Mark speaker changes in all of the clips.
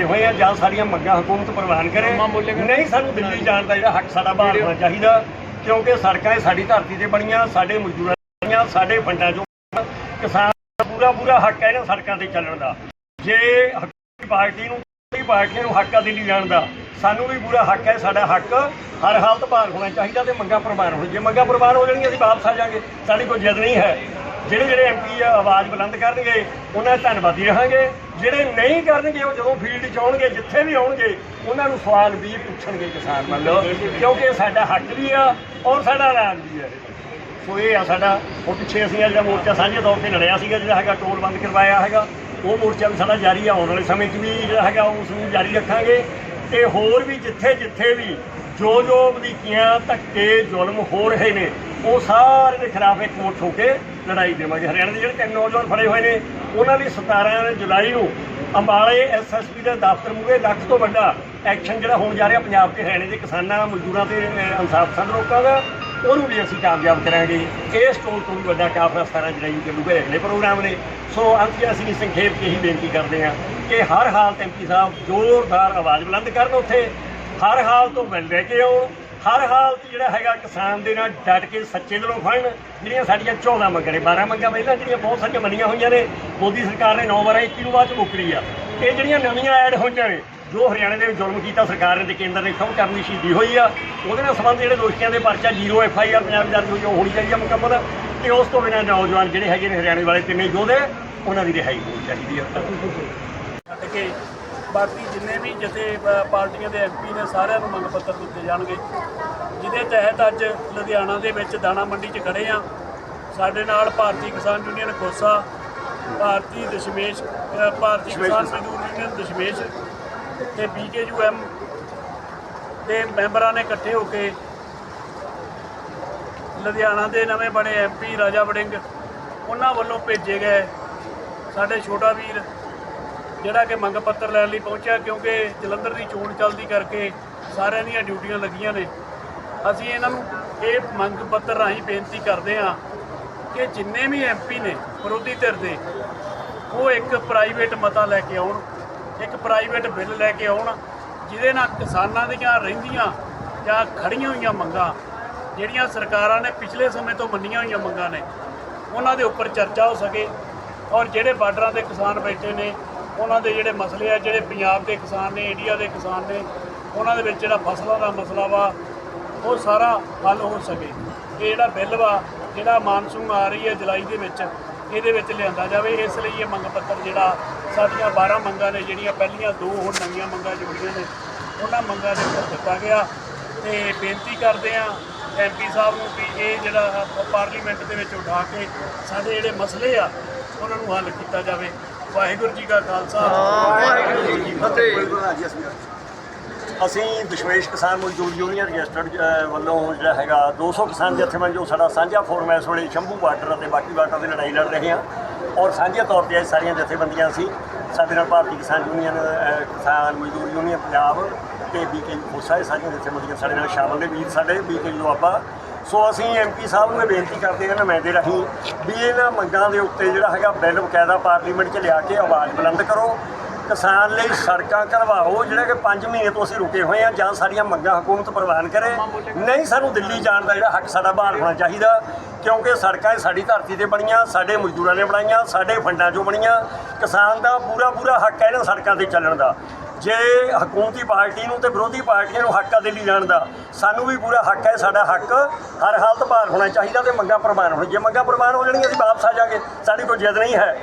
Speaker 1: 5 ਮਹੀਨੇ ਤੋਂ ਅਸੀਂ ਰੁਕੇ ਹੋਏ ਆ ਜਾਂ ਸਾਡੀਆਂ ਮੰਗਾਂ ਹਕੂਮਤ ਪ੍ਰਵਾਨ ਕਰੇ। ਨਹੀਂ ਸਾਨੂੰ ਦਿੱਲੀ ਜਾਣ ਦਾ ਜਿਹੜਾ ਹੱਕ ਸਾਡਾ ਹੋਣਾ ਚਾਹੀਦਾ ਕਿਉਂਕਿ ਸੜਕਾਂ ਇਹ ਸਾਡੀ ਧਰਤੀ ਤੇ ਬਣੀਆਂ ਸਾਡੇ ਮਜ਼ਦੂਰਾਂ ਦੀਆਂ ਸਾਡੇ ਫੰਡਾਂ ਚੋਂ ਕਿਸਾਨ ਦਾ ਪੂਰਾ ਪੂਰਾ ਹੱਕ ਹੈ ਇਹਨਾਂ ਸੜਕਾਂ ਤੇ ਚੱਲਣ ਦਾ। ਜੇ ਪਾਰਟੀ ਨੂੰ ਕੋਈ ਪਾਰਟੀਆਂ ਨੂੰ ਹੱਕ ਆ ਦਿੱਲੀ ਜਾਣ ਦਾ ਸਾਨੂੰ ਵੀ ਪੂਰਾ ਹੱਕ ਹੈ ਸਾਡਾ ਹੱਕ ਹਰ ਹਾਲਤ ਭਾਰ ਹੋਣਾ ਚਾਹੀਦਾ ਤੇ ਮੰਗਾਂ ਪ੍ਰਵਾਨ ਹੋਣ ਜੇ ਮੰਗਾਂ ਪ੍ਰਵਾਨ ਹੋ ਜਾਣਗੀਆਂ ਅਸੀਂ ਵਾਪਸ ਆ ਜਾਾਂਗੇ। ਸਾਡੀ ਕੋਈ ਜਿੱਦ ਨਹੀਂ ਹੈ। ਜਿਹੜੇ ਜਿਹੜੇ ਐਮਪੀ ਆਵਾਜ਼ ਬੁਲੰਦ ਕਰਨਗੇ, ਉਹਨਾਂ ਦਾ ਧੰਨਵਾਦੀ ਰਹਾਂਗੇ। ਜਿਹੜੇ ਨਹੀਂ ਕਰਨਗੇ, ਉਹ ਜਦੋਂ ਫੀਲਡ 'ਚ ਆਉਣਗੇ, ਜਿੱਥੇ ਵੀ ਆਉਣਗੇ, ਉਹਨਾਂ ਨੂੰ ਸਵਾਲ ਵੀ ਪੁੱਛਣਗੇ ਕਿਸਾਨ ਮੰਨ ਕਿਉਂਕਿ ਇਹ ਸਾਡਾ ਹੱਕ ਵੀ ਆ ਔਰ ਸਾਡਾ ਰਾਜ ਵੀ ਆ। ਸੋ ਇਹ ਆ ਸਾਡਾ ਉਹ ਪਿੱਛੇ ਅਸੀਂ ਜਿਹੜਾ ਮੋਰਚਾ ਸਾਂਝੇ ਤੌਰ ਤੇ ਲੜਿਆ ਸੀਗਾ, ਜਿਹੜਾ ਹੈਗਾ ਟੋਲ ਬੰਦ ਕਰਵਾਇਆ ਹੈਗਾ। ਉਹ ਮੋਰਚਾ ਵੀ ਸਾਡਾ ਜਾਰੀ ਆ, ਆਉਣ ਵਾਲੇ ਸਮੇਂ 'ਚ ਵੀ ਜਿਹੜਾ ਹੈਗਾ ਉਸ ਨੂੰ ਜਾਰੀ ਰੱਖਾਂਗੇ। ਤੇ ਹੋਰ ਵੀ ਜਿੱਥੇ ਜਿੱਥੇ ਵੀ ਜੋ ਜੋ ਵਧੀਕੀਆਂ ਧੱਕੇ, ਜ਼ੁਲਮ ਹੋ ਰਹੇ ਨੇ, ਉਹ ਸਾਰੇ ਦੇ ਖਿਲਾਫ ਇੱਕ ਇਕਮੁੱਠ ਹੋ ਕੇ ਲੜਾਈ ਦੇਵਾਂਗੇ। ਹਰਿਆਣਾ ਦੇ ਜਿਹੜੇ ਤਿੰਨ ਨੌਜਵਾਨ ਫੜੇ ਹੋਏ ਨੇ, ਉਹਨਾਂ ਲਈ 17 ਜੁਲਾਈ ਨੂੰ ਅੰਬਾਲੇ ਐਸਐਸਪੀ ਦੇ ਦਫ਼ਤਰ ਮੂਹਰੇ ਲੱਖ ਤੋਂ ਵੱਡਾ ਐਕਸ਼ਨ ਜਿਹੜਾ ਹੋਣ ਜਾ ਰਿਹਾ ਪੰਜਾਬ ਤੇ ਹਰਿਆਣੇ ਦੇ ਕਿਸਾਨਾਂ, ਮਜ਼ਦੂਰਾਂ ਤੇ ਇਨਸਾਫ ਪਸੰਦ ਲੋਕਾਂ ਦਾ, ਉਹਨੂੰ ਵੀ ਅਸੀਂ ਕਾਮਯਾਬ ਕਰਾਂਗੇ। ਇਸ ਟੋਲ ਤੋਂ ਵੀ ਵੱਡਾ ਕਾਫਲਾ 17 ਜੁਲਾਈ ਨੂੰ ਚੱਲੂਗਾ, ਅਗਲੇ ਪ੍ਰੋਗਰਾਮ ਨੇ। ਸੋ ਅੰਤ 'ਚ ਅਸੀਂ ਸੰਖੇਪ 'ਚ ਇਹੀ ਬੇਨਤੀ ਕਰਦੇ ਹਾਂ ਕਿ ਹਰ ਹਾਲਤ ਐਮਪੀ ਸਾਹਿਬ ਜ਼ੋਰਦਾਰ ਆਵਾਜ਼ ਬੁਲੰਦ ਕਰਨ ਉੱਥੇ। ਹਰ ਹਾਲ ਤੋਂ ਮਿਲ ਲੈ ਕੇ ਆਉਣ ਹਰ ਹਾਲਤ ਜਿਹੜਾ ਹੈਗਾ ਕਿਸਾਨ ਦੇ ਨਾਲ ਡਟ ਕੇ ਸੱਚੇ ਦਿਲੋਂ ਫੜਨ ਜਿਹੜੀਆਂ ਸਾਡੀਆਂ 14 ਮੰਗਾਂ ਨੇ 12 ਮੰਗਾਂ ਪਹਿਲਾਂ ਜਿਹੜੀਆਂ ਬਹੁਤ ਸਾਰੀਆਂ ਮੰਨੀਆਂ ਹੋਈਆਂ ਨੇ, ਮੋਦੀ ਸਰਕਾਰ ਨੇ 9 ਵਾਰਾਂ 21 ਨੂੰ ਬਾਅਦ ਚ ਮੁੱਕਰੀ ਆ। ਇਹ ਜਿਹੜੀਆਂ ਨਵੀਆਂ ਐਡ ਹੋਈਆਂ ਨੇ, ਜੋ ਹਰਿਆਣੇ ਦੇ ਵਿੱਚ ਜ਼ੁਲਮ ਕੀਤਾ, ਸਰਕਾਰ ਨੇ ਤੇ ਕੇਂਦਰ ਨੇ ਖੁਦ ਕਰਨ ਦੀ ਸ਼ਹੀਦੀ ਹੋਈ ਆ, ਉਹਦੇ ਨਾਲ ਸੰਬੰਧ ਜਿਹੜੇ ਦੋਸ਼ੀਆਂ ਦੇ ਪਰਚਾ zero F I R Punjab ਦਰਜ ਹੋਈ ਹੋਣੀ ਚਾਹੀਦੀ ਆ ਮੁਕੰਮਲ। ਤੇ ਉਸ ਤੋਂ ਬਿਨਾਂ ਨੌਜਵਾਨ ਜਿਹੜੇ ਹੈਗੇ ਨੇ ਹਰਿਆਣੇ ਵਾਲੇ ਤਿੰਨੇ ਯੋਧੇ ਉਹਨਾਂ ਦੀ ਰਿਹਾਈ ਹੋਣੀ ਚਾਹੀਦੀ ਆ।
Speaker 2: ਬਾਕੀ ਜਿੰਨੇ ਵੀ ਜਥੇ ਪਾਰਟੀਆਂ ਦੇ ਐਮਪੀ ਨੇ ਸਾਰਿਆਂ ਨੂੰ ਮੰਗ ਪੱਤਰ ਦਿੱਤੇ ਜਾਣਗੇ। ਜਿਹਦੇ ਤਹਿਤ ਅੱਜ ਲੁਧਿਆਣਾ ਦੇ ਵਿੱਚ ਦਾਣਾ ਮੰਡੀ 'ਚ ਖੜੇ ਆ ਸਾਡੇ ਨਾਲ ਭਾਰਤੀ ਕਿਸਾਨ ਯੂਨੀਅਨ ਖੋਸਾ ਭਾਰਤੀ ਦਸ਼ਮੇਸ਼ ਭਾਰਤੀ ਕਿਸਾਨ ਮਜ਼ਦੂਰ ਯੂਨੀਅਨ ਦਸ਼ਮੇਸ਼ ਤੇ ਬੀਕੇਯੂਐਮ ਦੇ ਮੈਂਬਰਾਂ ਨੇ ਇਕੱਠੇ ਹੋ ਕੇ ਲੁਧਿਆਣਾ ਦੇ ਨਵੇਂ ਬਣੇ ਐਮਪੀ ਰਾਜਾ ਵੜਿੰਗ ਉਹਨਾਂ ਵੱਲੋਂ ਭੇਜੇ ਗਏ ਸਾਡੇ ਛੋਟਾ ਵੀਰ ਜਿਹੜਾ ਕਿ ਮੰਗ ਪੱਤਰ ਲੈਣ ਲਈ ਪਹੁੰਚਿਆ ਕਿਉਂਕਿ ਜਲੰਧਰ ਦੀ ਚੋਣ ਚੱਲਦੀ ਕਰਕੇ ਸਾਰਿਆਂ ਦੀਆਂ ਡਿਊਟੀਆਂ ਲੱਗੀਆਂ ਨੇ। ਅਸੀਂ ਇਹਨਾਂ ਨੂੰ ਇਹ ਮੰਗ ਪੱਤਰ ਰਾਹੀਂ ਬੇਨਤੀ ਕਰਦੇ ਹਾਂ ਕਿ ਜਿੰਨੇ ਵੀ ਐਮਪੀ ਨੇ ਵਿਰੋਧੀ ਧਿਰ ਦੇ, ਉਹ ਇੱਕ ਪ੍ਰਾਈਵੇਟ ਮਤਾ ਲੈ ਕੇ ਆਉਣ, ਇੱਕ ਪ੍ਰਾਈਵੇਟ ਬਿੱਲ ਲੈ ਕੇ ਆਉਣ, ਜਿਹਦੇ ਨਾਲ ਕਿਸਾਨਾਂ ਦੀਆਂ ਰਹਿੰਦੀਆਂ ਜਾਂ ਖੜੀਆਂ ਹੋਈਆਂ ਮੰਗਾਂ, ਜਿਹੜੀਆਂ ਸਰਕਾਰਾਂ ਨੇ ਪਿਛਲੇ ਸਮੇਂ ਤੋਂ ਮੰਨੀਆਂ ਹੋਈਆਂ ਮੰਗਾਂ ਨੇ, ਉਹਨਾਂ ਦੇ ਉੱਪਰ ਚਰਚਾ ਹੋ ਸਕੇ ਔਰ ਜਿਹੜੇ ਬਾਰਡਰਾਂ ਤੇ ਕਿਸਾਨ ਬੈਠੇ ਨੇ ਉਹਨਾਂ ਦੇ ਜਿਹੜੇ ਮਸਲੇ ਆ, ਜਿਹੜੇ ਪੰਜਾਬ ਦੇ ਕਿਸਾਨ ਨੇ, ਇੰਡੀਆ ਦੇ ਕਿਸਾਨ ਨੇ, ਉਹਨਾਂ ਦੇ ਵਿੱਚ ਜਿਹੜਾ ਫਸਲਾਂ ਦਾ ਮਸਲਾ ਵਾ, ਉਹ ਸਾਰਾ ਹੱਲ ਹੋ ਸਕੇ। ਇਹ ਜਿਹੜਾ ਬਿੱਲ ਵਾ, ਜਿਹੜਾ ਮਾਨਸੂਨ ਆ ਰਹੀ ਹੈ ਜੁਲਾਈ ਦੇ ਵਿੱਚ, ਇਹਦੇ ਵਿੱਚ ਲਿਆਂਦਾ ਜਾਵੇ। ਇਸ ਲਈ ਇਹ ਮੰਗ ਪੱਤਰ ਜਿਹੜਾ ਸਾਡੀਆਂ 12 ਮੰਗਾਂ ਨੇ, ਜਿਹੜੀਆਂ ਪਹਿਲੀਆਂ ਦੋ ਹੋਰ ਨਵੀਆਂ ਮੰਗਾਂ ਜੁੜੀਆਂ ਨੇ, ਉਹਨਾਂ ਮੰਗਾਂ ਦੇ ਉੱਪਰ ਦਿੱਤਾ ਗਿਆ। ਤੇ ਬੇਨਤੀ ਕਰਦੇ ਆ ਐਮਪੀ ਸਾਹਿਬ ਨੂੰ ਵੀ ਇਹ ਜਿਹੜਾ ਪਾਰਲੀਮੈਂਟ ਦੇ ਵਿੱਚ ਉਠਾ ਕੇ ਸਾਡੇ ਜਿਹੜੇ ਮਸਲੇ ਆ, ਉਹਨਾਂ ਨੂੰ ਹੱਲ ਕੀਤਾ ਜਾਵੇ। ਵਾਹਿਗੁਰੂ ਜੀ ਕਾ ਖਾਲਸਾ। ਵਾਹਿਗੁਰੂ ਜੀ ਕੀ ਫਤਿਹ।
Speaker 1: ਅਸੀਂ ਦਸ਼ਮੇਸ਼ ਕਿਸਾਨ ਮਜ਼ਦੂਰ ਯੂਨੀਅਨ ਰਜਿਸਟਰਡ ਵੱਲੋਂ ਜਿਹੜਾ ਹੈਗਾ 200 ਕਿਸਾਨ ਜਥੇਬੰਦ ਜੋ ਸਾਡਾ ਸਾਂਝਾ ਫੋਰਮ ਹੈ। ਇਸ ਵੇਲੇ ਸ਼ੰਭੂ ਬਾਰਡਰ ਅਤੇ ਬਾਕੀ ਬਾਰਡਰਾਂ ਦੀ ਲੜਾਈ ਲੜ ਰਹੇ ਹਾਂ। ਔਰ ਸਾਂਝੇ ਤੌਰ ਤੇ ਇਹ ਸਾਰੀਆਂ ਜਥੇਬੰਦੀਆਂ ਸੀ। ਸਾਡੇ ਨਾਲ ਭਾਰਤੀ ਕਿਸਾਨ ਯੂਨੀਅਨ ਕਿਸਾਨ ਮਜ਼ਦੂਰ ਯੂਨੀਅਨ ਪੰਜਾਬ ਤੇ ਬੀਕੇ ਖੋਸਾ ਇਹ ਸਾਰੀਆਂ ਜਥੇਬੰਦੀਆਂ ਸਾਡੇ ਨਾਲ ਸ਼ਾਮਲ ਨੇ। ਵੀਰ ਸਾਡੇ ਬੀਕੇ ਦੁਆਬਾ ਸੋ ਅਸੀਂ ਐਮਪੀ ਸਾਹਿਬ ਨੂੰ ਇਹ ਬੇਨਤੀ ਕਰਦੇ ਹਾਂ ਨੁਮਾਇੰਦੇ ਰਾਹੀਂ ਵੀ ਇਹਨਾਂ ਮੰਗਾਂ ਦੇ ਉੱਤੇ ਜਿਹੜਾ ਹੈਗਾ ਬਿੱਲ ਬਕਾਇਦਾ ਪਾਰਲੀਮੈਂਟ 'ਚ ਲਿਆ ਕੇ ਆਵਾਜ਼ ਬੁਲੰਦ ਕਰੋ। ਕਿਸਾਨ ਲਈ ਸੜਕਾਂ ਕਰਵਾਓ ਜਿਹੜੇ ਕਿ 5 ਮਹੀਨੇ ਤੋਂ ਅਸੀਂ ਰੁਕੇ ਹੋਏ ਆ ਜਾਂ ਸਾਡੀਆਂ ਮੰਗਾਂ ਹਕੂਮਤ ਪ੍ਰਵਾਨ ਕਰੇ। ਨਹੀਂ ਸਾਨੂੰ ਦਿੱਲੀ ਜਾਣ ਦਾ ਜਿਹੜਾ ਹੱਕ ਸਾਡਾ ਬਹਾਲ ਹੋਣਾ ਚਾਹੀਦਾ ਕਿਉਂਕਿ ਸੜਕਾਂ ਇਹ ਸਾਡੀ ਧਰਤੀ ਤੇ ਬਣੀਆਂ ਸਾਡੇ ਮਜ਼ਦੂਰਾਂ ਨੇ ਬਣਾਈਆਂ ਸਾਡੇ ਫੰਡਾਂ 'ਚੋਂ ਬਣੀਆਂ। ਕਿਸਾਨ ਦਾ ਪੂਰਾ ਪੂਰਾ ਹੱਕ ਹੈ ਇਹਨਾਂ ਸੜਕਾਂ ਤੇ ਚੱਲਣ ਦਾ। ਜੇ ਹਕੂਮਤੀ ਪਾਰਟੀ ਨੂੰ ਤੇ ਵਿਰੋਧੀ ਪਾਰਟੀਆਂ ਨੂੰ ਹੱਕ ਆ ਦਿੱਲੀ ਜਾਣ ਦਾ, ਸਾਨੂੰ ਵੀ ਪੂਰਾ ਹੱਕ ਹੈ, ਸਾਡਾ ਹੱਕ ਹਰ ਹਾਲਤ ਭਾਰ ਹੋਣਾ ਚਾਹੀਦਾ ਤੇ ਮੰਗਾਂ ਪ੍ਰਵਾਨ ਹੋਣ। ਜੇ ਮੰਗਾਂ ਪ੍ਰਵਾਨ ਹੋ ਜਾਣਗੀਆਂ, ਅਸੀਂ ਵਾਪਸ ਆ ਜਾਾਂਗੇ ਸਾਡੀ ਕੋਈ ਜਿੱਦ ਨਹੀਂ ਹੈ।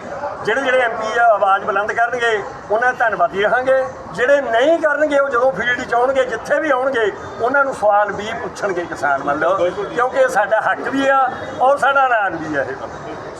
Speaker 1: ਜਿਹੜੇ ਜਿਹੜੇ ਐਮਪੀ ਆਵਾਜ਼ ਬੁਲੰਦ ਕਰਨਗੇ, ਉਹਨਾਂ ਦਾ ਧੰਨਵਾਦੀ ਰਹਾਂਗੇ। ਜਿਹੜੇ ਨਹੀਂ ਕਰਨਗੇ, ਉਹ ਜਦੋਂ ਫੀਲਡ 'ਚ ਆਉਣਗੇ, ਜਿੱਥੇ ਵੀ ਆਉਣਗੇ, ਉਹਨਾਂ ਨੂੰ ਸਵਾਲ ਵੀ ਪੁੱਛਣਗੇ ਕਿਸਾਨ ਮੰਨ ਲਓ ਕਿਉਂਕਿ ਸਾਡਾ ਹੱਕ ਵੀ ਆ ਔਰ ਸਾਡਾ ਐਲਾਨ ਵੀ ਆ ਇਹ।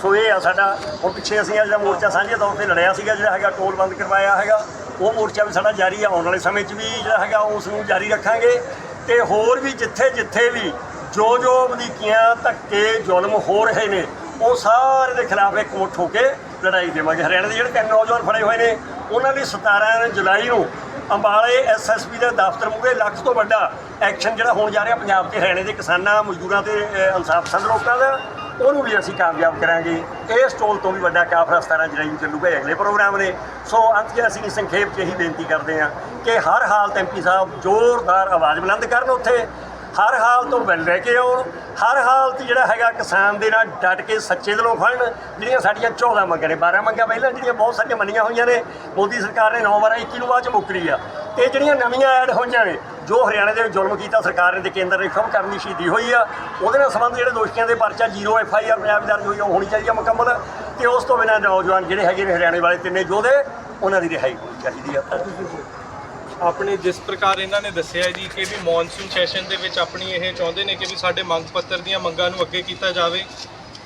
Speaker 1: ਸੋ ਇਹ ਆ ਸਾਡਾ, ਹੁਣ ਪਿੱਛੇ ਅਸੀਂ ਅੱਜ ਦਾ ਮੋਰਚਾ ਸਾਂਝੇ ਤੌਰ ਤੇ ਲੜਿਆ ਸੀਗਾ, ਜਿਹੜਾ ਹੈਗਾ, ਟੋਲ ਬੰਦ ਕਰਵਾਇਆ ਹੈਗਾ। ਉਹ ਮੋਰਚਾ ਵੀ ਸਾਡਾ ਜਾਰੀ ਆ, ਆਉਣ ਵਾਲੇ ਸਮੇਂ 'ਚ ਵੀ ਜਿਹੜਾ ਹੈਗਾ ਉਸ ਨੂੰ ਜਾਰੀ ਰੱਖਾਂਗੇ। ਤੇ ਹੋਰ ਵੀ ਜਿੱਥੇ ਜਿੱਥੇ ਵੀ ਜੋ ਜੋ ਵਧੀਕੀਆਂ ਧੱਕੇ, ਜ਼ੁਲਮ ਹੋ ਰਹੇ ਨੇ, ਉਹ ਸਾਰੇ ਦੇ ਖਿਲਾਫ ਇੱਕ ਮੁੱਠ ਹੋ ਕੇ ਲੜਾਈ ਦੇਵਾਂਗੇ। ਹਰਿਆਣਾ ਦੇ ਜਿਹੜੇ ਤਿੰਨ ਨੌਜਵਾਨ ਫੜੇ ਹੋਏ ਨੇ, ਉਹਨਾਂ ਲਈ 17 ਜੁਲਾਈ ਨੂੰ ਅੰਬਾਲੇ ਐਸਐਸਪੀ ਦੇ ਦਫ਼ਤਰ ਮੂਹਰੇ ਲੱਖ ਤੋਂ ਵੱਡਾ ਐਕਸ਼ਨ ਜਿਹੜਾ ਹੋਣ ਜਾ ਰਿਹਾ ਪੰਜਾਬ ਤੇ ਹਰਿਆਣੇ ਦੇ ਕਿਸਾਨਾਂ, ਮਜ਼ਦੂਰਾਂ ਤੇ ਇਨਸਾਫ ਪਸੰਦ ਲੋਕਾਂ ਦਾ। ਉਹਨੂੰ ਵੀ ਅਸੀਂ ਕਾਮਯਾਬ ਕਰਾਂਗੇ। ਇਸ ਟੋਲ ਤੋਂ ਵੀ ਵੱਡਾ ਕਾਫਲਾ 17 ਜੁਲਾਈ ਨੂੰ ਚੱਲੂਗਾ ਅਗਲੇ ਪ੍ਰੋਗਰਾਮ ਨੇ ਸੋ ਅੰਤ 'ਚ ਅਸੀਂ ਸੰਖੇਪ 'ਚ ਇਹੀ ਬੇਨਤੀ ਕਰਦੇ ਹਾਂ ਕਿ ਹਰ ਹਾਲਤ ਐਮਪੀ ਸਾਹਿਬ ਜ਼ੋਰਦਾਰ ਆਵਾਜ਼ ਬੁਲੰਦ ਕਰਨ ਉੱਥੇ। ਹਰ ਹਾਲ ਤੋਂ ਬਿੱਲ ਲੈ ਕੇ ਆਉਣ। ਹਰ ਹਾਲਤ ਜਿਹੜਾ ਹੈਗਾ ਕਿਸਾਨ ਦੇ ਨਾਲ ਡਟ ਕੇ ਸੱਚੇ ਦਿਲੋਂ ਖੜਨ। ਜਿਹੜੀਆਂ ਸਾਡੀਆਂ 14 ਮੰਗਾਂ ਨੇ 12 ਮੰਗਾਂ ਪਹਿਲਾਂ ਜਿਹੜੀਆਂ ਬਹੁਤ ਸਾਰੀਆਂ ਮੰਨੀਆਂ ਹੋਈਆਂ ਨੇ, ਮੋਦੀ ਸਰਕਾਰ ਨੇ 9 ਵਾਰਾਂ 21 ਨੂੰ ਬਾਅਦ ਚ ਮੁੱਕਰੀ ਆ। ਤੇ ਜਿਹੜੀਆਂ ਨਵੀਆਂ ਐਡ ਹੋਈਆਂ ਨੇ ਜੋ ਹਰਿਆਣਾ ਦੇ ਵਿੱਚ ਜ਼ੁਲਮ ਕੀਤਾ ਸਰਕਾਰ ਨੇ ਤੇ ਕੇਂਦਰ ਨੇ ਖਮ ਕਰਨ ਦੀ ਸ਼ਹੀਦੀ ਹੋਈ ਆ ਉਹਦੇ ਨਾਲ ਸੰਬੰਧ ਜਿਹੜੇ ਦੋਸ਼ੀਆਂ ਦੇ ਪਰਚਾ zero F I R Punjab ਦਰਜ ਹੋਈ ਆ, ਉਹ ਹੋਣੀ ਚਾਹੀਦੀ ਆ ਮੁਕੰਮਲ ਤੇ ਉਸ ਤੋਂ ਬਿਨਾਂ ਨੌਜਵਾਨ ਜਿਹੜੇ ਹੈਗੇ ਨੇ ਹਰਿਆਣੇ ਵਾਲੇ ਤਿੰਨੇ ਯੋਧੇ ਉਹਨਾਂ ਦੀ ਰਿਹਾਈ ਹੋਣੀ ਚਾਹੀਦੀ ਆ।
Speaker 3: ਆਪਣੇ ਜਿਸ ਪ੍ਰਕਾਰ ਇਹਨਾਂ ਨੇ ਦੱਸਿਆ ਜੀ ਕਿ ਵੀ ਮੌਨਸੂਨ ਸੈਸ਼ਨ ਦੇ ਵਿੱਚ ਆਪਣੀ ਇਹ ਚਾਹੁੰਦੇ ਨੇ ਕਿ ਵੀ ਸਾਡੇ ਮੰਗ ਪੱਤਰ ਦੀਆਂ ਮੰਗਾਂ ਨੂੰ ਅੱਗੇ ਕੀਤਾ ਜਾਵੇ।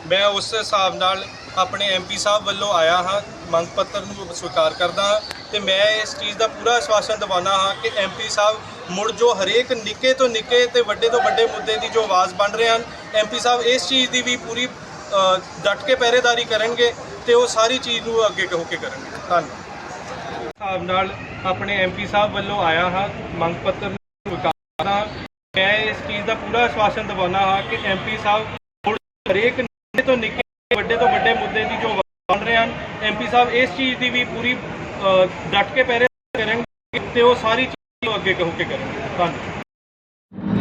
Speaker 3: ਮੈਂ ਉਸ ਹਿਸਾਬ ਨਾਲ ਆਪਣੇ ਐਮਪੀ ਸਾਹਿਬ ਵੱਲੋਂ ਆਇਆ ਹਾਂ ਮੰਗ ਪੱਤਰ ਨੂੰ ਸਵੀਕਾਰ ਕਰਦਾ ਹਾਂ ਤੇ ਮੈਂ ਇਸ ਚੀਜ਼ ਦਾ ਪੂਰਾ ਆਸ਼ਵਾਸਨ ਦਿਵਾਉਣਾ ਹਾਂ ਕਿ ਐਮਪੀ ਸਾਹਿਬ ਮੁੜ ਜੋ ਹਰੇਕ ਨਿੱਕੇ ਤੋਂ ਨਿੱਕੇ ਤੇ ਵੱਡੇ ਤੋਂ ਵੱਡੇ ਮੁੱਦੇ ਦੀ ਜੋ ਆਵਾਜ਼ ਬਣ ਰਹੇ ਹਨ ਐਮਪੀ ਸਾਹਿਬ ਇਸ ਚੀਜ਼ ਦੀ ਵੀ ਪੂਰੀ ਅ, ਡਟ ਕੇ ਪਹਿਰੇਦਾਰੀ ਕਰਨਗੇ ਤੇ ਉਹ ਸਾਰੀ ਚੀਜ਼ ਨੂੰ ਅੱਗੇ ਹੋ ਕੇ ਕਰਨਗੇ। ਧੰਨਵਾਦ। ਹਿਸਾਬ ਨਾਲ ਆਪਣੇ ਐਮਪੀ ਸਾਹਿਬ ਵੱਲੋਂ ਆਇਆ ਹਾਂ ਮੰਗ ਪੱਤਰ ਨੂੰ ਸਵੀਕਾਰਦਾ ਮੈਂ ਇਸ ਚੀਜ਼ ਦਾ ਪੂਰਾ ਆਸ਼ਵਾਸਨ ਦਿਵਾਉਣਾ ਹਾਂ ਕਿ ਐਮਪੀ ਸਾਹਿਬ ਮੁੜ ਹਰੇਕ ਨਿੱਕੇ ਤੋਂ ਨਿੱਕੇ ਵੱਡੇ ਤੋਂ ਵੱਡੇ ਮੁੱਦੇ ਦੀ ਜੋ ਬਣ ਰਹੇ ਹਨ ਐਮਪੀ ਸਾਹਿਬ ਇਸ ਚੀਜ਼ ਦੀ ਵੀ ਪੂਰੀ ਅ, ਡਟ ਕੇ ਪਹਿਰੇ ਕਰਨਗੇ ਤੇ ਉਹ ਸਾਰੀ ਚੀਜ਼ ਅੱਗੇ ਕਹੋ ਕੇ ਕਰੋ ਧੰਨਵਾਦ।